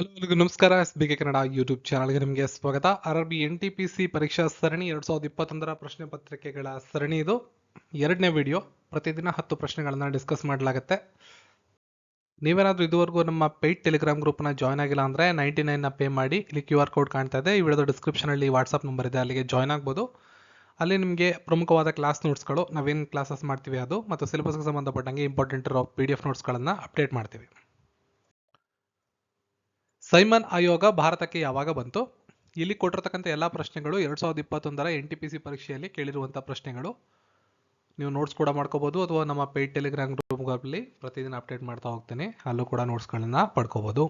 Hello ಎಲ್ಲರಿಗೂ ನಮಸ್ಕಾರ, S B K Kannada YouTube ಚಾನಲ್ಗೆ ನಿಮಗೆ ಸ್ವಾಗತ. R R B N T P C ಪರೀಕ್ಷಾ ಸರಣಿ ಎರಡ್ ಸಾವಿರದ ಇಪ್ಪತ್ತೊಂದರ ಪ್ರಶ್ನೆ ಪತ್ರಿಕೆಗಳ ಸರಣಿ ಇದು. ಎರಡನೇ ವಿಡಿಯೋ ಪ್ರತಿದಿನ ಹತ್ತು ಪ್ರಶ್ನೆಗಳನ್ನ ಡಿಸ್ಕಸ್ ಮಾಡಲಾಗುತ್ತೆ. ನೀವೇನಾದ್ರೂ ಇದುವರೆಗೂ ನಮ್ಮ ಪೇಯ್ಡ್ ಟೆಲಿಗ್ರಾಮ್ ಗ್ರೂಪ್ನ ಜಾಯ್ನ್ ಆಗಿಲ್ಲ ಅಂದರೆ ನೈಂಟಿ ನೈನ್ನ ಪೇ ಮಾಡಿ, ಇಲ್ಲಿ ಕ್ಯೂ ಆರ್ ಕೋಡ್ ಕಾಣ್ತಾ ಇದೆ. ಈ ವಿಡಿಯೋದ ಡಿಸ್ಕ್ರಿಪ್ಷನಲ್ಲಿ ವಾಟ್ಸಪ್ ನಂಬರ್ ಇದೆ, ಅಲ್ಲಿಗೆ ಜಾಯ್ನ್ ಆಗ್ಬೋದು. ಅಲ್ಲಿ ನಿಮಗೆ ಪ್ರಮುಖವಾದ ಕ್ಲಾಸ್ ನೋಟ್ಸ್ಗಳು ನಾವೇನು ಕ್ಲಾಸಸ್ ಮಾಡ್ತೀವಿ ಅದು, ಮತ್ತು ಸಿಲೆಬಸ್ಗೆ ಸಂಬಂಧಪಟ್ಟಂಗೆ ಇಂಪಾರ್ಟೆಂಟ್ ಇರೋ ಪಿ ಡಿ ಎಫ್ ನೋಟ್ಸ್ಗಳನ್ನು ಅಪ್ಡೇಟ್ ಮಾಡ್ತೀವಿ. ಸೈಮನ್ ಆಯೋಗ ಭಾರತಕ್ಕೆ ಯಾವಾಗ ಬಂತು, ಇಲ್ಲಿ ಕೊಟ್ಟಿರ್ತಕ್ಕಂಥ ಎಲ್ಲ ಪ್ರಶ್ನೆಗಳು ಎರಡ್ ಸಾವಿರದ ಇಪ್ಪತ್ತೊಂದರ ಎನ್ ಟಿ ಪಿ ಸಿ ಪರೀಕ್ಷೆಯಲ್ಲಿ ಕೇಳಿರುವಂಥ ಪ್ರಶ್ನೆಗಳು. ನೀವು ನೋಟ್ಸ್ ಕೂಡ ಮಾಡ್ಕೋಬಹುದು ಅಥವಾ ನಮ್ಮ ಪೇಯ್ಡ್ ಟೆಲಿಗ್ರಾಮ್ ಗ್ರೂಪ್ಗಳಲ್ಲಿ ಪ್ರತಿದಿನ ಅಪ್ಡೇಟ್ ಮಾಡ್ತಾ ಹೋಗ್ತೀನಿ. ಅಲ್ಲೂ ಕೂಡ ನೋಟ್ಸ್ಗಳನ್ನ ಪಡ್ಕೋಬಹುದು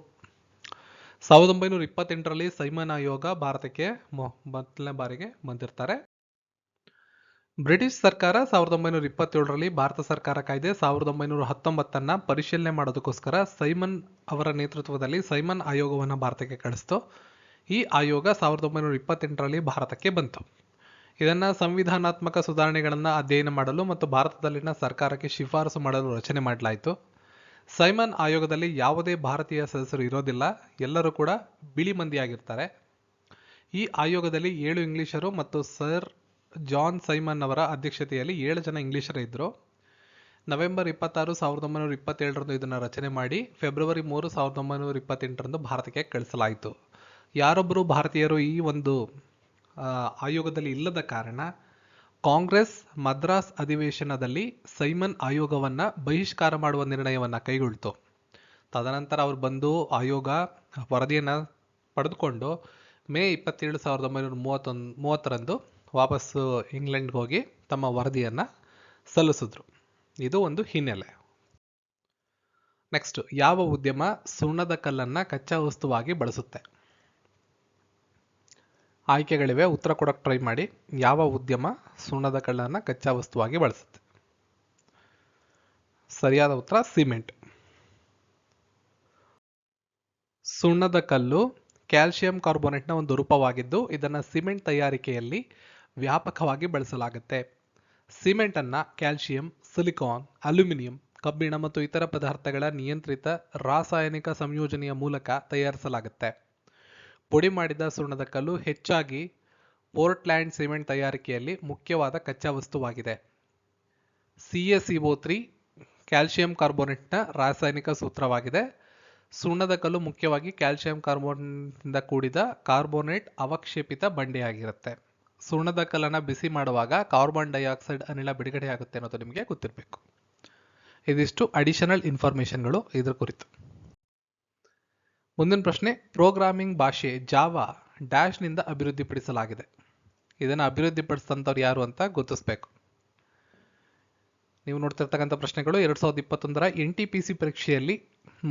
ಸಾವಿರದ ಒಂಬೈನೂರ ಇಪ್ಪತ್ತೆಂಟರಲ್ಲಿ ಸೈಮನ್ ಆಯೋಗ ಭಾರತಕ್ಕೆ ಮೊದಲನೇ ಬಾರಿಗೆ ಬಂದಿರ್ತಾರೆ. ಬ್ರಿಟಿಷ್ ಸರ್ಕಾರ ಸಾವಿರದ ಒಂಬೈನೂರ ಇಪ್ಪತ್ತೇಳರಲ್ಲಿ ಭಾರತ ಸರ್ಕಾರ ಕಾಯ್ದೆ ಸಾವಿರದ ಒಂಬೈನೂರ ಹತ್ತೊಂಬತ್ತನ್ನು ಪರಿಶೀಲನೆ ಮಾಡೋದಕ್ಕೋಸ್ಕರ ಸೈಮನ್ ಅವರ ನೇತೃತ್ವದಲ್ಲಿ ಸೈಮನ್ ಆಯೋಗವನ್ನು ಭಾರತಕ್ಕೆ ಕಳಿಸ್ತು. ಈ ಆಯೋಗ ಸಾವಿರದ ಒಂಬೈನೂರ ಇಪ್ಪತ್ತೆಂಟರಲ್ಲಿ ಭಾರತಕ್ಕೆ ಬಂತು. ಇದನ್ನು ಸಂವಿಧಾನಾತ್ಮಕ ಸುಧಾರಣೆಗಳನ್ನು ಅಧ್ಯಯನ ಮಾಡಲು ಮತ್ತು ಭಾರತದಲ್ಲಿನ ಸರ್ಕಾರಕ್ಕೆ ಶಿಫಾರಸು ಮಾಡಲು ರಚನೆ ಮಾಡಲಾಯಿತು. ಸೈಮನ್ ಆಯೋಗದಲ್ಲಿ ಯಾವುದೇ ಭಾರತೀಯ ಸದಸ್ಯರು ಇರೋದಿಲ್ಲ. ಎಲ್ಲರೂ ಕೂಡ ಬಿಳಿ ಮಂದಿಯಾಗಿರ್ತಾರೆ. ಈ ಆಯೋಗದಲ್ಲಿ ಏಳು ಇಂಗ್ಲಿಷರು ಮತ್ತು ಸರ್ ಜಾನ್ ಸೈಮನ್ ಅವರ ಅಧ್ಯಕ್ಷತೆಯಲ್ಲಿ ಏಳು ಜನ ಇಂಗ್ಲಿಷರೇ ಇದ್ದರು ನವೆಂಬರ್ ಇಪ್ಪತ್ತಾರು ಸಾವಿರದ ಒಂಬೈನೂರ ಇಪ್ಪತ್ತೇಳರಂದು ಇದನ್ನು ರಚನೆ ಮಾಡಿ ಫೆಬ್ರವರಿ ಮೂರು ಸಾವಿರದ ಒಂಬೈನೂರ ಇಪ್ಪತ್ತೆಂಟರಂದು ಭಾರತಕ್ಕೆ ಕಳಿಸಲಾಯಿತು. ಯಾರೊಬ್ಬರು ಭಾರತೀಯರು ಈ ಒಂದು ಆಯೋಗದಲ್ಲಿ ಇಲ್ಲದ ಕಾರಣ ಕಾಂಗ್ರೆಸ್ ಮದ್ರಾಸ್ ಅಧಿವೇಶನದಲ್ಲಿ ಸೈಮನ್ ಆಯೋಗವನ್ನು ಬಹಿಷ್ಕಾರ ಮಾಡುವ ನಿರ್ಣಯವನ್ನು ಕೈಗೊಳ್ತು. ತದನಂತರ ಅವರು ಬಂದು ಆಯೋಗ ವರದಿಯನ್ನು ಪಡೆದುಕೊಂಡು ಮೇ ಇಪ್ಪತ್ತೇಳು ಸಾವಿರದ ಒಂಬೈನೂರ ಮೂವತ್ತೊಂದು, ಮೂವತ್ತರಂದು ವಾಪಸ್ಸು ಇಂಗ್ಲೆಂಡ್ಗೆ ಹೋಗಿ ತಮ್ಮ ವರದಿಯನ್ನು ಸಲ್ಲಿಸಿದ್ರು. ಇದು ಒಂದು ಹಿನ್ನೆಲೆ. ನೆಕ್ಸ್ಟ್ ಯಾವ ಉದ್ಯಮ ಸುಣ್ಣದ ಕಲ್ಲನ್ನ ಕಚ್ಚಾ ವಸ್ತುವಾಗಿ ಬಳಸುತ್ತೆ? ಆಯ್ಕೆಗಳಿವೆ, ಉತ್ತರ ಕೊಡಕ್ಕೆ ಟ್ರೈ ಮಾಡಿ. ಯಾವ ಉದ್ಯಮ ಸುಣ್ಣದ ಕಲ್ಲನ್ನ ಕಚ್ಚಾ ವಸ್ತುವಾಗಿ ಬಳಸುತ್ತೆ? ಸರಿಯಾದ ಉತ್ತರ, ಸಿಮೆಂಟ್. ಸುಣ್ಣದ ಕಲ್ಲು ಕ್ಯಾಲ್ಸಿಯಂ ಕಾರ್ಬೋನೇಟ್ನ ಒಂದು ರೂಪವಾಗಿದ್ದು, ಇದನ್ನು ಸಿಮೆಂಟ್ ತಯಾರಿಕೆಯಲ್ಲಿ ವ್ಯಾಪಕವಾಗಿ ಬಳಸಲಾಗುತ್ತೆ. ಸಿಮೆಂಟ್ ಅನ್ನ ಕ್ಯಾಲ್ಸಿಯಂ ಸಿಲಿಕಾನ್, ಅಲ್ಯೂಮಿನಿಯಂ, ಕಬ್ಬಿಣ ಮತ್ತು ಇತರ ಪದಾರ್ಥಗಳ ನಿಯಂತ್ರಿತ ರಾಸಾಯನಿಕ ಸಂಯೋಜನೆಯ ಮೂಲಕ ತಯಾರಿಸಲಾಗುತ್ತೆ. ಪುಡಿ ಮಾಡಿದ ಸುಣ್ಣದ ಕಲ್ಲು ಹೆಚ್ಚಾಗಿ ಪೋರ್ಟ್ಲ್ಯಾಂಡ್ ಸಿಮೆಂಟ್ ತಯಾರಿಕೆಯಲ್ಲಿ ಮುಖ್ಯವಾದ ಕಚ್ಚಾ ವಸ್ತುವಾಗಿದೆ C S C O three calcium ಕಾರ್ಬೋನೇಟ್ನ ರಾಸಾಯನಿಕ ಸೂತ್ರವಾಗಿದೆ. ಸುಣ್ಣದ ಕಲ್ಲು ಮುಖ್ಯವಾಗಿ ಕ್ಯಾಲ್ಸಿಯಂ ಕಾರ್ಬೋನೇಟ್ನಿಂದ ಕೂಡಿದ ಕಾರ್ಬೋನೇಟ್ ಅವಕ್ಷೇಪಿತ ಬಂಡೆಯಾಗಿರುತ್ತೆ. ಸುಣ್ಣದ ಕಲ್ಲನ್ನ ಬಿಸಿ ಮಾಡುವಾಗ ಕಾರ್ಬನ್ ಡೈಆಕ್ಸೈಡ್ ಅನಿಲ ಬಿಡುಗಡೆಯಾಗುತ್ತೆ ಅನ್ನೋದು ನಿಮಗೆ ಗೊತ್ತಿರಬೇಕು. ಇದಿಷ್ಟು ಅಡಿಷನಲ್ ಇನ್ಫಾರ್ಮೇಷನ್ಗಳು ಇದರ ಕುರಿತು. ಮುಂದಿನ ಪ್ರಶ್ನೆ ಪ್ರೋಗ್ರಾಮಿಂಗ್ ಭಾಷೆ ಜಾವಾ ಡ್ಯಾಶ್ನಿಂದ ಅಭಿವೃದ್ಧಿಪಡಿಸಲಾಗಿದೆ. ಇದನ್ನು ಅಭಿವೃದ್ಧಿಪಡಿಸಿದಂಥವ್ರು ಯಾರು ಅಂತ ಗುರುತಿಸ್ಬೇಕು. ನೀವು ನೋಡ್ತಿರ್ತಕ್ಕಂಥ ಪ್ರಶ್ನೆಗಳು ಎರಡು ಸಾವಿರದ ಇಪ್ಪತ್ತೊಂದರ ಎನ್ ಟಿ ಪಿ ಸಿ ಪರೀಕ್ಷೆಯಲ್ಲಿ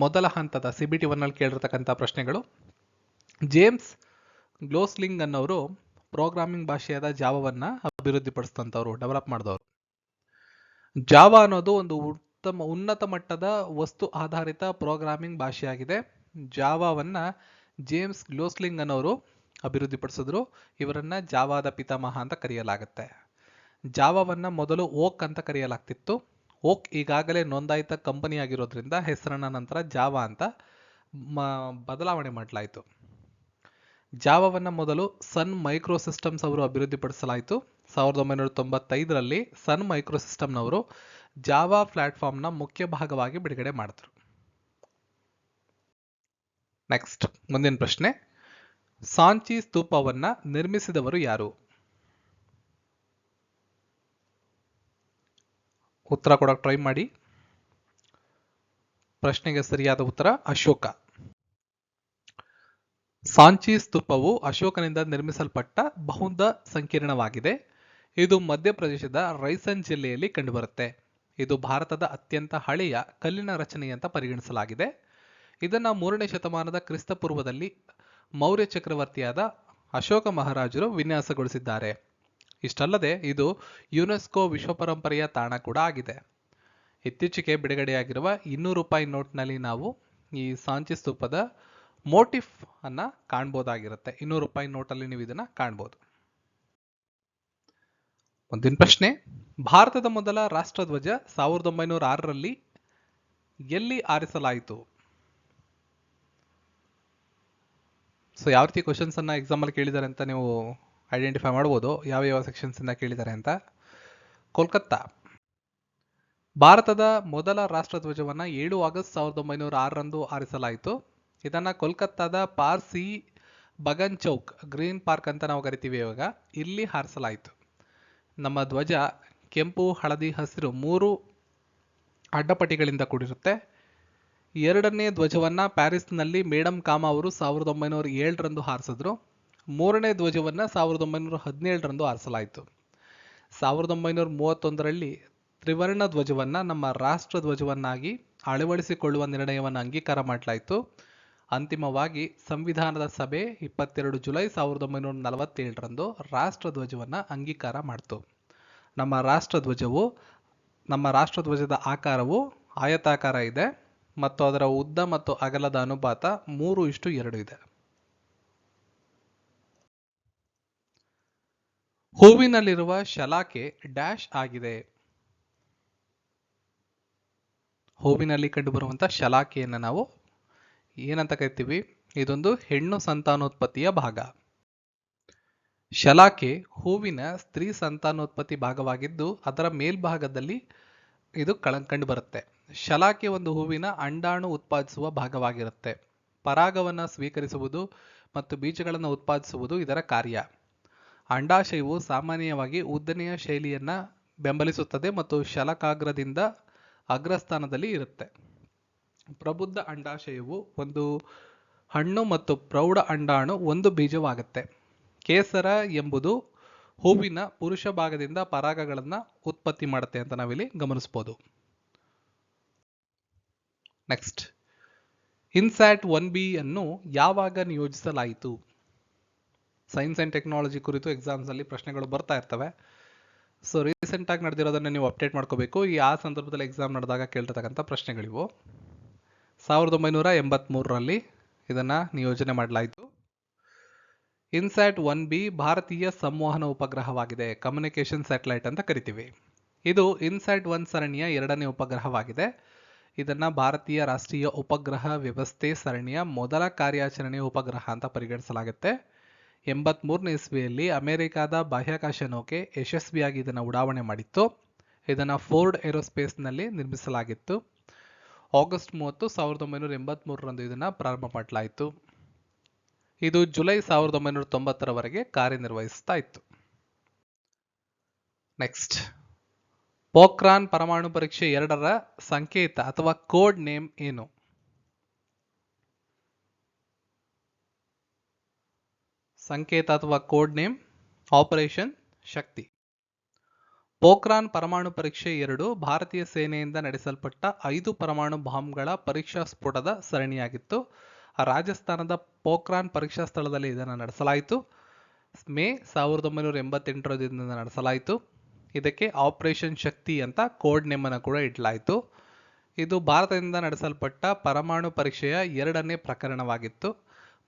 ಮೊದಲ ಹಂತದ ಸಿ ಬಿ ಟಿ ಒನ್ನಲ್ಲಿ ಕೇಳಿರ್ತಕ್ಕಂಥ ಪ್ರಶ್ನೆಗಳು. ಜೇಮ್ಸ್ ಗ್ಲೋಸ್ಲಿಂಗ್ ಅನ್ನೋರು ಪ್ರೋಗ್ರಾಮಿಂಗ್ ಭಾಷೆಯಾದ ಜಾವವನ್ನ ಅಭಿವೃದ್ಧಿಪಡಿಸಿದಂಥವ್ರು, ಡೆವಲಪ್ ಮಾಡಿದವರು. ಜಾವಾ ಅನ್ನೋದು ಒಂದು ಉತ್ತಮ, ಉನ್ನತ ಮಟ್ಟದ ವಸ್ತು ಆಧಾರಿತ ಪ್ರೋಗ್ರಾಮಿಂಗ್ ಭಾಷೆಯಾಗಿದೆ. ಜಾವಾವನ್ನು ಜೇಮ್ಸ್ ಗ್ಲೋಸ್ಲಿಂಗ್ ಅನ್ನೋರು ಅಭಿವೃದ್ಧಿಪಡಿಸಿದ್ರು. ಇವರನ್ನ ಜಾವಾದ ಪಿತಾಮಹ ಅಂತ ಕರೆಯಲಾಗುತ್ತೆ. ಜಾವಾವನ್ನು ಮೊದಲು ಓಕ್ ಅಂತ ಕರೆಯಲಾಗ್ತಿತ್ತು. ಓಕ್ ಈಗಾಗಲೇ ನೋಂದಾಯಿತ ಕಂಪನಿಯಾಗಿರೋದ್ರಿಂದ ಹೆಸರನ್ನ ನಂತರ ಜಾವಾ ಅಂತ ಬದಲಾವಣೆ ಮಾಡಲಾಯಿತು. ಜಾವವನ್ನ ಮೊದಲು ಸನ್ ಮೈಕ್ರೋ ಸಿಸ್ಟಮ್ಸ್ ಅವರು ಅಭಿವೃದ್ಧಿಪಡಿಸಲಾಯಿತು. ಸಾವಿರದ ಒಂಬೈನೂರ ತೊಂಬತ್ತೈದರಲ್ಲಿ ಸನ್ ಮೈಕ್ರೋ ಸಿಸ್ಟಮ್ನವರು ಜಾವಾ ಪ್ಲಾಟ್ಫಾರ್ಮ್ನ ಮುಖ್ಯ ಭಾಗವಾಗಿ ಬಿಡುಗಡೆ ಮಾಡಿದ್ರು. ನೆಕ್ಸ್ಟ್, ಮುಂದಿನ ಪ್ರಶ್ನೆ. ಸಾಂಚಿ ಸ್ತೂಪವನ್ನು ನಿರ್ಮಿಸಿದವರು ಯಾರು? ಉತ್ತರ ಕೊಡಕ್ಕೆ ಟ್ರೈ ಮಾಡಿ. ಪ್ರಶ್ನೆಗೆ ಸರಿಯಾದ ಉತ್ತರ ಅಶೋಕ. ಸಾಂಚಿ ಸ್ತೂಪವು ಅಶೋಕನಿಂದ ನಿರ್ಮಿಸಲ್ಪಟ್ಟ ಬಹುಂದ ಸಂಕೀರ್ಣವಾಗಿದೆ. ಇದು ಮಧ್ಯಪ್ರದೇಶದ ರೈಸನ್ ಜಿಲ್ಲೆಯಲ್ಲಿ ಕಂಡುಬರುತ್ತೆ. ಇದು ಭಾರತದ ಅತ್ಯಂತ ಹಳೆಯ ಕಲ್ಲಿನ ರಚನೆ ಅಂತ ಪರಿಗಣಿಸಲಾಗಿದೆ. ಇದನ್ನ ಮೂರನೇ ಶತಮಾನದ ಕ್ರಿಸ್ತ ಪೂರ್ವದಲ್ಲಿ ಮೌರ್ಯ ಚಕ್ರವರ್ತಿಯಾದ ಅಶೋಕ ಮಹಾರಾಜರು ವಿನ್ಯಾಸಗೊಳಿಸಿದ್ದಾರೆ. ಇಷ್ಟಲ್ಲದೆ ಇದು ಯುನೆಸ್ಕೋ ವಿಶ್ವ ಪರಂಪರೆಯ ತಾಣ ಕೂಡ ಆಗಿದೆ. ಇತ್ತೀಚೆಗೆ ಬಿಡುಗಡೆಯಾಗಿರುವ ಇನ್ನೂರು ರೂಪಾಯಿ ನೋಟ್ನಲ್ಲಿ ನಾವು ಈ ಸಾಂಚಿ ಸ್ತೂಪದ ಮೋಟಿಫ್ ಅನ್ನ ಕಾಣ್ಬೋದಾಗಿರುತ್ತೆ. ಇನ್ನೂರು ರೂಪಾಯಿ ನೋಟಲ್ಲಿ ನೀವು ಇದನ್ನ ಕಾಣ್ಬೋದು. ಮುಂದಿನ ಪ್ರಶ್ನೆ, ಭಾರತದ ಮೊದಲ ರಾಷ್ಟ್ರಧ್ವಜ ಸಾವಿರದ ಒಂಬೈನೂರ ಆರರಲ್ಲಿ ಎಲ್ಲಿ ಆರಿಸಲಾಯಿತು? ಸೊ ಯಾವ ರೀತಿ ಅನ್ನ ಎಕ್ಸಾಮಲ್ಲಿ ಕೇಳಿದ್ದಾರೆ ಅಂತ ನೀವು ಐಡೆಂಟಿಫೈ ಮಾಡ್ಬೋದು. ಯಾವ ಯಾವ ಸೆಕ್ಷನ್ಸ್ ಇಂದ ಕೇಳಿದ್ದಾರೆ ಅಂತ. ಕೋಲ್ಕತ್ತಾ. ಭಾರತದ ಮೊದಲ ರಾಷ್ಟ್ರಧ್ವಜವನ್ನು ಏಳು ಆಗಸ್ಟ್ ಸಾವಿರದ ಒಂಬೈನೂರ ಆರರಂದು ಹಾರಿಸಲಾಯಿತು ಇದನ್ನು ಕೋಲ್ಕತ್ತಾದ ಪಾರ್ಸಿ ಬಗನ್ ಚೌಕ್, ಗ್ರೀನ್ ಪಾರ್ಕ್ ಅಂತ ನಾವು ಕರಿತೀವಿ ಇವಾಗ. ಇಲ್ಲಿ ಹಾರಿಸಲಾಯಿತು. ನಮ್ಮ ಧ್ವಜ ಕೆಂಪು, ಹಳದಿ, ಹಸಿರು ಮೂರು ಅಡ್ಡಪಟ್ಟಿಗಳಿಂದ ಕೂಡಿರುತ್ತೆ. ಎರಡನೇ ಧ್ವಜವನ್ನು ಪ್ಯಾರಿಸ್ನಲ್ಲಿ ಮೇಡಮ್ ಕಾಮ ಅವರು ಸಾವಿರದ ಒಂಬೈನೂರ ಏಳರಂದು ಹಾರಿಸಿದ್ರು. ಮೂರನೇ ಧ್ವಜವನ್ನು ಸಾವಿರದ ಒಂಬೈನೂರ ಹದಿನೇಳರಂದು ಹಾರಿಸಲಾಯಿತು. ಸಾವಿರದ ಒಂಬೈನೂರ ಮೂವತ್ತೊಂದರಲ್ಲಿ ತ್ರಿವರ್ಣ ಧ್ವಜವನ್ನು ನಮ್ಮ ರಾಷ್ಟ್ರ ಧ್ವಜವನ್ನಾಗಿ ಅಳವಡಿಸಿಕೊಳ್ಳುವ ನಿರ್ಣಯವನ್ನು ಅಂಗೀಕಾರ ಮಾಡಲಾಯಿತು. ಅಂತಿಮವಾಗಿ ಸಂವಿಧಾನದ ಸಭೆ ಇಪ್ಪತ್ತೆರಡು ಜುಲೈ ಸಾವಿರದ ಒಂಬೈನೂರ ನಲವತ್ತೇಳರಂದು ರಾಷ್ಟ್ರಧ್ವಜವನ್ನು ಅಂಗೀಕಾರ ಮಾಡಿತು. ನಮ್ಮ ರಾಷ್ಟ್ರಧ್ವಜವು, ನಮ್ಮ ರಾಷ್ಟ್ರಧ್ವಜದ ಆಕಾರವು ಆಯತಾಕಾರ ಇದೆ ಮತ್ತು ಅದರ ಉದ್ದ ಮತ್ತು ಅಗಲದ ಅನುಪಾತ ಮೂರು ಇಷ್ಟು ಎರಡು ಇದೆ. ಹೂವಿನಲ್ಲಿರುವ ಶಲಾಕೆ ಡ್ಯಾಶ್ ಆಗಿದೆ. ಹೂವಿನಲ್ಲಿ ಕಂಡುಬರುವಂಥ ಶಲಾಕೆಯನ್ನು ನಾವು ಏನಂತ ಕರಿತೀವಿ? ಇದೊಂದು ಹೆಣ್ಣು ಸಂತಾನೋತ್ಪತ್ತಿಯ ಭಾಗ. ಶಲಾಕೆ ಹೂವಿನ ಸ್ತ್ರೀ ಸಂತಾನೋತ್ಪತ್ತಿ ಭಾಗವಾಗಿದ್ದು, ಅದರ ಮೇಲ್ಭಾಗದಲ್ಲಿ ಇದು ಕಳ, ಕಂಡುಬರುತ್ತೆ. ಶಲಾಕೆ ಒಂದು ಹೂವಿನ ಅಂಡಾಣು ಉತ್ಪಾದಿಸುವ ಭಾಗವಾಗಿರುತ್ತೆ. ಪರಾಗವನ್ನು ಸ್ವೀಕರಿಸುವುದು ಮತ್ತು ಬೀಜಗಳನ್ನು ಉತ್ಪಾದಿಸುವುದು ಇದರ ಕಾರ್ಯ. ಅಂಡಾಶಯವು ಸಾಮಾನ್ಯವಾಗಿ ಉದ್ದನೆಯ ಶೈಲಿಯನ್ನು ಬೆಂಬಲಿಸುತ್ತದೆ ಮತ್ತು ಶಲಕಾಗ್ರದಿಂದ ಅಗ್ರಸ್ಥಾನದಲ್ಲಿ ಇರುತ್ತೆ. ಪ್ರಬುದ್ಧ ಅಂಡಾಶಯವು ಒಂದು ಹಣ್ಣು ಮತ್ತು ಪ್ರೌಢ ಅಂಡಾಣು ಒಂದು ಬೀಜವಾಗುತ್ತೆ. ಕೇಸರ ಎಂಬುದು ಹೂವಿನ ಪುರುಷ ಭಾಗದಿಂದ ಪರಾಗಗಳನ್ನು ಉತ್ಪತ್ತಿ ಮಾಡುತ್ತೆ ಅಂತ ನಾವಿಲ್ಲಿ ಗಮನಿಸ್ಬೋದು. ನೆಕ್ಸ್ಟ್ ಇನ್ಸ್ಯಾಟ್ ಒನ್ ಬಿ ಅನ್ನು ಯಾವಾಗ ನಿಯೋಜಿಸಲಾಯಿತು? ಸೈನ್ಸ್ ಆ್ಯಂಡ್ ಟೆಕ್ನಾಲಜಿ ಕುರಿತು ಎಕ್ಸಾಮ್ಸ್ ಅಲ್ಲಿ ಪ್ರಶ್ನೆಗಳು ಬರ್ತಾ ಇರ್ತವೆ. ಸೊ ರೀಸೆಂಟಾಗಿ ನಡೆದಿರೋದನ್ನ ನೀವು ಅಪ್ಡೇಟ್ ಮಾಡ್ಕೋಬೇಕು. ಈ ಆ ಸಂದರ್ಭದಲ್ಲಿ ಎಕ್ಸಾಮ್ ನಡೆದಾಗ ಕೇಳ್ತಕ್ಕಂಥ ಪ್ರಶ್ನೆಗಳಿವು. ಸಾವಿರದ ಒಂಬೈನೂರ ಎಂಬತ್ತ್ಮೂರರಲ್ಲಿ ಇದನ್ನು ನಿಯೋಜನೆ ಮಾಡಲಾಯಿತು. ಇನ್ಸ್ಯಾಟ್ ಒನ್ ಬಿ ಭಾರತೀಯ ಸಂವಹನ ಉಪಗ್ರಹವಾಗಿದೆ. ಕಮ್ಯುನಿಕೇಷನ್ ಸ್ಯಾಟಲೈಟ್ ಅಂತ ಕರಿತೀವಿ. ಇದು ಇನ್ಸ್ಯಾಟ್ ಒನ್ ಸರಣಿಯ ಎರಡನೇ ಉಪಗ್ರಹವಾಗಿದೆ. ಇದನ್ನು ಭಾರತೀಯ ರಾಷ್ಟ್ರೀಯ ಉಪಗ್ರಹ ವ್ಯವಸ್ಥೆ ಸರಣಿಯ ಮೊದಲ ಕಾರ್ಯಾಚರಣೆಯ ಉಪಗ್ರಹ ಅಂತ ಪರಿಗಣಿಸಲಾಗುತ್ತೆ. ಎಂಬತ್ಮೂರನೇ ಇಸ್ವಿಯಲ್ಲಿ ಅಮೆರಿಕಾದ ಬಾಹ್ಯಾಕಾಶ ನೌಕೆ ಯಶಸ್ವಿಯಾಗಿ ಇದನ್ನು ಉಡಾವಣೆ ಮಾಡಿತ್ತು. ಇದನ್ನು ಫೋರ್ಡ್ ಏರೋಸ್ಪೇಸ್ನಲ್ಲಿ ನಿರ್ಮಿಸಲಾಗಿತ್ತು. ಆಗಸ್ಟ್ ಮೂವತ್ತು ಸಾವಿರದ ಒಂಬೈನೂರ ಎಂಬತ್ಮೂರರಂದು ಇದನ್ನು ಪ್ರಾರಂಭ ಮಾಡಲಾಯಿತು. ಇದು ಜುಲೈ ಸಾವಿರದ ಒಂಬೈನೂರ ತೊಂಬತ್ತರವರೆಗೆ ಕಾರ್ಯನಿರ್ವಹಿಸ್ತಾ ಇತ್ತು. ನೆಕ್ಸ್ಟ್ ಪೋಖ್ರಾನ್ ಪರಮಾಣು ಪರೀಕ್ಷೆ ಎರಡರ ಸಂಕೇತ ಅಥವಾ ಕೋಡ್ ನೇಮ್ ಏನು? ಸಂಕೇತ ಅಥವಾ code name, operation Shakti. Pokhran ಪರಮಾಣು ಪರೀಕ್ಷೆ ಎರಡು ಭಾರತೀಯ ಸೇನೆಯಿಂದ ನಡೆಸಲ್ಪಟ್ಟ ಐದು ಪರಮಾಣು ಬಾಂಬ್ಗಳ ಪರೀಕ್ಷಾ ಸ್ಫೋಟದ ಸರಣಿಯಾಗಿತ್ತು. ರಾಜಸ್ಥಾನದ ಪೋಖ್ರಾನ್ ಪರೀಕ್ಷಾ ಸ್ಥಳದಲ್ಲಿ ಇದನ್ನು ನಡೆಸಲಾಯಿತು. ಮೇ ಸಾವಿರದ ಒಂಬೈನೂರ ಎಂಬತ್ತೆಂಟರದಿಂದ ನಡೆಸಲಾಯಿತು. ಇದಕ್ಕೆ ಆಪರೇಷನ್ ಶಕ್ತಿ ಅಂತ ಕೋಡ್ ನೇಮನ್ನು ಕೂಡ ಇಡಲಾಯಿತು. ಇದು ಭಾರತದಿಂದ ನಡೆಸಲ್ಪಟ್ಟ ಪರಮಾಣು ಪರೀಕ್ಷೆಯ ಎರಡನೇ ಪ್ರಕರಣವಾಗಿತ್ತು.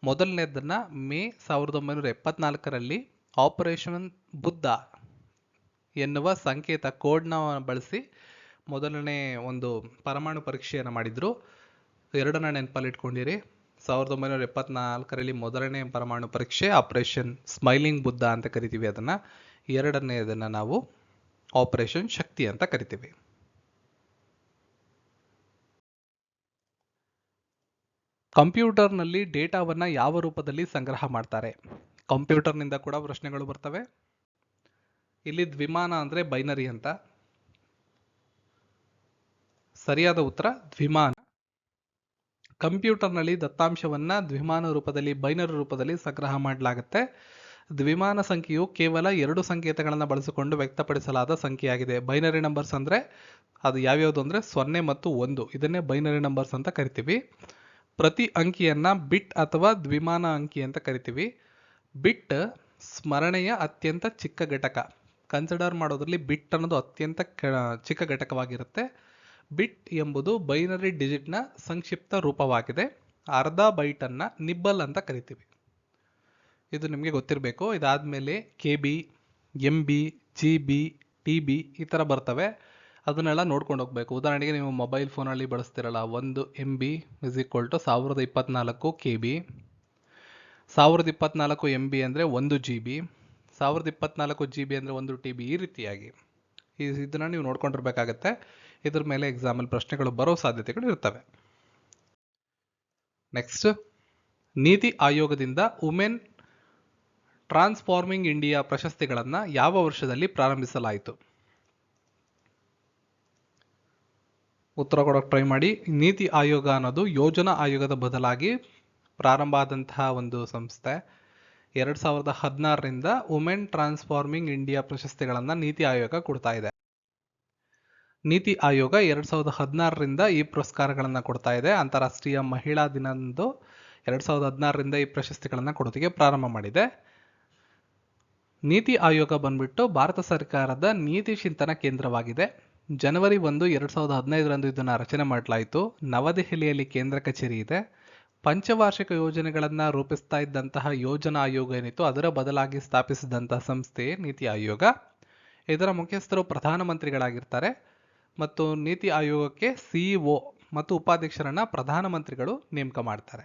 ಮೊದಲನೇದನ್ನು ಮೇ ಸಾವಿರದ ಒಂಬೈನೂರ ಎಪ್ಪತ್ನಾಲ್ಕರಲ್ಲಿ ಆಪರೇಷನ್ ಬುದ್ಧ ಎನ್ನುವ ಸಂಕೇತ ಕೋಡ್ನ ಬಳಸಿ ಮೊದಲನೇ ಒಂದು ಪರಮಾಣು ಪರೀಕ್ಷೆಯನ್ನು ಮಾಡಿದರು. ಎರಡನ್ನ ನೆನಪಲ್ಲಿಟ್ಕೊಂಡಿರಿ ಸಾವಿರದ ಒಂಬೈನೂರ ಎಪ್ಪತ್ನಾಲ್ಕರಲ್ಲಿ ಮೊದಲನೇ ಪರಮಾಣು ಪರೀಕ್ಷೆ ಆಪರೇಷನ್ ಸ್ಮೈಲಿಂಗ್ ಬುದ್ಧ ಅಂತ ಕರಿತೀವಿ ಅದನ್ನು. ಎರಡನೆಯದನ್ನು ನಾವು ಆಪರೇಷನ್ ಶಕ್ತಿ ಅಂತ ಕರಿತೀವಿ. ಕಂಪ್ಯೂಟರ್ನಲ್ಲಿ ಡೇಟಾವನ್ನು ಯಾವ ರೂಪದಲ್ಲಿ ಸಂಗ್ರಹ ಮಾಡ್ತಾರೆ? ಕಂಪ್ಯೂಟರ್ನಿಂದ ಕೂಡ ಪ್ರಶ್ನೆಗಳು ಬರ್ತವೆ. ಇಲ್ಲಿ ದ್ವಿಮಾನ ಅಂದರೆ ಬೈನರಿ ಅಂತ. ಸರಿಯಾದ ಉತ್ತರ, ದ್ವಿಮಾನ. ಕಂಪ್ಯೂಟರ್ನಲ್ಲಿ ದತ್ತಾಂಶವನ್ನು ದ್ವಿಮಾನ ರೂಪದಲ್ಲಿ, ಬೈನರಿ ರೂಪದಲ್ಲಿ ಸಂಗ್ರಹ ಮಾಡಲಾಗುತ್ತೆ. ದ್ವಿಮಾನ ಸಂಖ್ಯೆಯು ಕೇವಲ ಎರಡು ಸಂಕೇತಗಳನ್ನು ಬಳಸಿಕೊಂಡು ವ್ಯಕ್ತಪಡಿಸಲಾದ ಸಂಖ್ಯೆಯಾಗಿದೆ. ಬೈನರಿ ನಂಬರ್ಸ್ ಅಂದರೆ ಅದು ಯಾವ್ಯಾವುದು ಅಂದರೆ ಸೊನ್ನೆ ಮತ್ತು ಒಂದು. ಇದನ್ನೇ ಬೈನರಿ ನಂಬರ್ಸ್ ಅಂತ ಕರಿತೀವಿ. ಪ್ರತಿ ಅಂಕಿಯನ್ನು ಬಿಟ್ ಅಥವಾ ದ್ವಿಮಾನ ಅಂಕಿ ಅಂತ ಕರಿತೀವಿ. ಬಿಟ್ ಸ್ಮರಣೆಯ ಅತ್ಯಂತ ಚಿಕ್ಕ ಘಟಕ. ಕನ್ಸಿಡರ್ ಮಾಡೋದ್ರಲ್ಲಿ ಬಿಟ್ ಅನ್ನೋದು ಅತ್ಯಂತ ಚಿಕ್ಕ ಘಟಕವಾಗಿರುತ್ತೆ. ಬಿಟ್ ಎಂಬುದು ಬೈನರಿ ಡಿಜಿಟ್ನ ಸಂಕ್ಷಿಪ್ತ ರೂಪವಾಗಿದೆ. ಅರ್ಧ ಬೈಟನ್ನು ನಿಬ್ಬಲ್ ಅಂತ ಕರಿತೀವಿ. ಇದು ನಿಮಗೆ ಗೊತ್ತಿರಬೇಕು. ಇದಾದಮೇಲೆ K B M B, G B, T B ಈ ಥರ ಬರ್ತವೆ. ಅದನ್ನೆಲ್ಲ ನೋಡ್ಕೊಂಡು ಹೋಗಬೇಕು. ಉದಾಹರಣೆಗೆ ನೀವು ಮೊಬೈಲ್ ಫೋನಲ್ಲಿ ಬಳಸ್ತಿರಲ್ಲ, ಒಂದು M B is equal to ಸಾವಿರದ ಇಪ್ಪತ್ನಾಲ್ಕು ಕೆ ಬಿ. ಸಾವಿರದ ಇಪ್ಪತ್ನಾಲ್ಕು ಎಂ ಬಿ ಅಂದರೆ ಒಂದು ಜಿ ಬಿ. ಸಾವಿರದ ಇಪ್ಪತ್ನಾಲ್ಕು ಜಿ ಬಿ ಅಂದರೆ ಒಂದು ಟಿ ಬಿ ಈ ರೀತಿಯಾಗಿ. ಇದನ್ನು ನೀವು ನೋಡ್ಕೊಂಡಿರ್ಬೇಕಾಗತ್ತೆ. ಇದ್ರ ಮೇಲೆ ಎಕ್ಸಾಮಲ್ಲಿ ಪ್ರಶ್ನೆಗಳು ಬರೋ ಸಾಧ್ಯತೆಗಳು ಇರ್ತವೆ. ನೆಕ್ಸ್ಟ್ ನೀತಿ ಆಯೋಗದಿಂದ ವುಮೆನ್ ಟ್ರಾನ್ಸ್ಫಾರ್ಮಿಂಗ್ ಇಂಡಿಯಾ ಪ್ರಶಸ್ತಿಗಳನ್ನು ಯಾವ ವರ್ಷದಲ್ಲಿ ಪ್ರಾರಂಭಿಸಲಾಯಿತು? ಉತ್ತರ ಕೊಡೋಕೆ ಟ್ರೈ ಮಾಡಿ. ನೀತಿ ಆಯೋಗ ಅನ್ನೋದು ಯೋಜನಾ ಆಯೋಗದ ಬದಲಾಗಿ ಪ್ರಾರಂಭ ಆದಂತಹ ಒಂದು ಸಂಸ್ಥೆ. ಎರಡು ಸಾವಿರದ ಹದಿನಾರರಿಂದ ವುಮೆನ್ ಟ್ರಾನ್ಸ್ಫಾರ್ಮಿಂಗ್ ಇಂಡಿಯಾ ಪ್ರಶಸ್ತಿಗಳನ್ನು ನೀತಿ ಆಯೋಗ ಕೊಡ್ತಾ ಇದೆ. ನೀತಿ ಆಯೋಗ ಎರಡು ಸಾವಿರದ ಹದಿನಾರರಿಂದ ಈ ಪುರಸ್ಕಾರಗಳನ್ನು ಕೊಡ್ತಾ ಇದೆ. ಅಂತಾರಾಷ್ಟ್ರೀಯ ಮಹಿಳಾ ದಿನದಂದು ಎರಡು ಸಾವಿರದ ಹದಿನಾರರಿಂದ ಈ ಪ್ರಶಸ್ತಿಗಳನ್ನು ಕೊಡೋದಕ್ಕೆ ಪ್ರಾರಂಭ ಮಾಡಿದೆ. ನೀತಿ ಆಯೋಗ ಬಂದ್ಬಿಟ್ಟು ಭಾರತ ಸರ್ಕಾರದ ನೀತಿ ಚಿಂತನ ಕೇಂದ್ರವಾಗಿದೆ. ಜನವರಿ ಒಂದು, ಎರಡು ಸಾವಿರದ ಹದಿನೈದರಂದು ಇದನ್ನು ರಚನೆ ಮಾಡಲಾಯಿತು. ನವದೆಹಲಿಯಲ್ಲಿ ಕೇಂದ್ರ ಕಚೇರಿ ಇದೆ. ಪಂಚವಾರ್ಷಿಕ ಯೋಜನೆಗಳನ್ನು ರೂಪಿಸ್ತಾ ಇದ್ದಂತಹ ಯೋಜನಾ ಆಯೋಗ ಏನಿತ್ತು ಅದರ ಬದಲಾಗಿ ಸ್ಥಾಪಿಸಿದಂತಹ ಸಂಸ್ಥೆ ನೀತಿ ಆಯೋಗ. ಇದರ ಮುಖ್ಯಸ್ಥರು ಪ್ರಧಾನಮಂತ್ರಿಗಳಾಗಿರ್ತಾರೆ. ಮತ್ತು ನೀತಿ ಆಯೋಗಕ್ಕೆ ಸಿಇಒ ಮತ್ತು ಉಪಾಧ್ಯಕ್ಷರನ್ನ ಪ್ರಧಾನಮಂತ್ರಿಗಳು ನೇಮಕ ಮಾಡ್ತಾರೆ.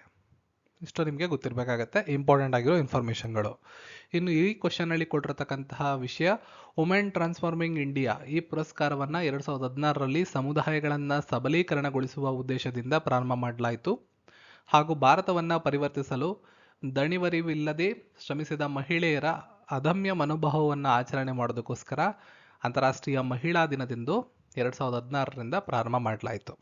ಇಷ್ಟು ನಿಮಗೆ ಗೊತ್ತಿರಬೇಕಾಗತ್ತೆ. ಇಂಪಾರ್ಟೆಂಟ್ ಆಗಿರೋ ಇನ್ಫಾರ್ಮೇಷನ್ಗಳು ಇನ್ನು ಈ ಕ್ವಶನಲ್ಲಿ ಕೊಟ್ಟಿರತಕ್ಕಂತಹ ವಿಷಯ ವುಮೆನ್ ಟ್ರಾನ್ಸ್ಫಾರ್ಮಿಂಗ್ ಇಂಡಿಯಾ ಈ ಪುರಸ್ಕಾರವನ್ನು ಎರಡು ಸಾವಿರದ ಹದಿನಾರರಲ್ಲಿ ಸಮುದಾಯಗಳನ್ನು ಸಬಲೀಕರಣಗೊಳಿಸುವ ಉದ್ದೇಶದಿಂದ ಪ್ರಾರಂಭ ಮಾಡಲಾಯಿತು. ಹಾಗೂ ಭಾರತವನ್ನು ಪರಿವರ್ತಿಸಲು ದಣಿವರಿವಿಲ್ಲದೆ ಶ್ರಮಿಸಿದ ಮಹಿಳೆಯರ ಅದಮ್ಯ ಮನೋಭಾವವನ್ನು ಆಚರಣೆ ಮಾಡೋದಕ್ಕೋಸ್ಕರ ಅಂತಾರಾಷ್ಟ್ರೀಯ ಮಹಿಳಾ ದಿನದಿಂದು ಎರಡು ಸಾವಿರದ ಹದಿನಾರರಿಂದ ಪ್ರಾರಂಭ ಮಾಡಲಾಯಿತು.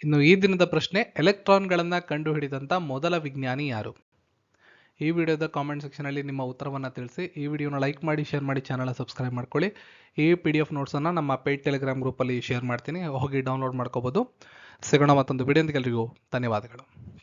ಇನ್ನು ಈ ದಿನದ ಪ್ರಶ್ನೆ, ಎಲೆಕ್ಟ್ರಾನ್ಗಳನ್ನು ಕಂಡುಹಿಡಿದಂಥ ಮೊದಲ ವಿಜ್ಞಾನಿ ಯಾರು? ಈ ವಿಡಿಯೋದ ಕಾಮೆಂಟ್ ಸೆಕ್ಷನಲ್ಲಿ ನಿಮ್ಮ ಉತ್ತರವನ್ನು ತಿಳಿಸಿ, ಈ ವಿಡಿಯೋನ ಲೈಕ್ ಮಾಡಿ ಶೇರ್ ಮಾಡಿ ಚಾನಲ್ನ ಸಬ್ಸ್ಕ್ರೈಬ್ ಮಾಡ್ಕೊಳ್ಳಿ. ಈ ಪಿ ಡಿ ಎಫ್ ನೋಟ್ಸನ್ನು ನಮ್ಮ ಪೇಡ್ ಟೆಲಿಗ್ರಾಮ್ ಗ್ರೂಪಲ್ಲಿ ಶೇರ್ ಮಾಡ್ತೀನಿ. ಹೋಗಿ ಡೌನ್ಲೋಡ್ ಮಾಡ್ಕೋಬೋದು. ಸಿಗೋಣ ಮತ್ತೊಂದು ವಿಡಿಯೋಂದಿಗೆ ಎಲ್ರಿಗೂ ಧನ್ಯವಾದಗಳು.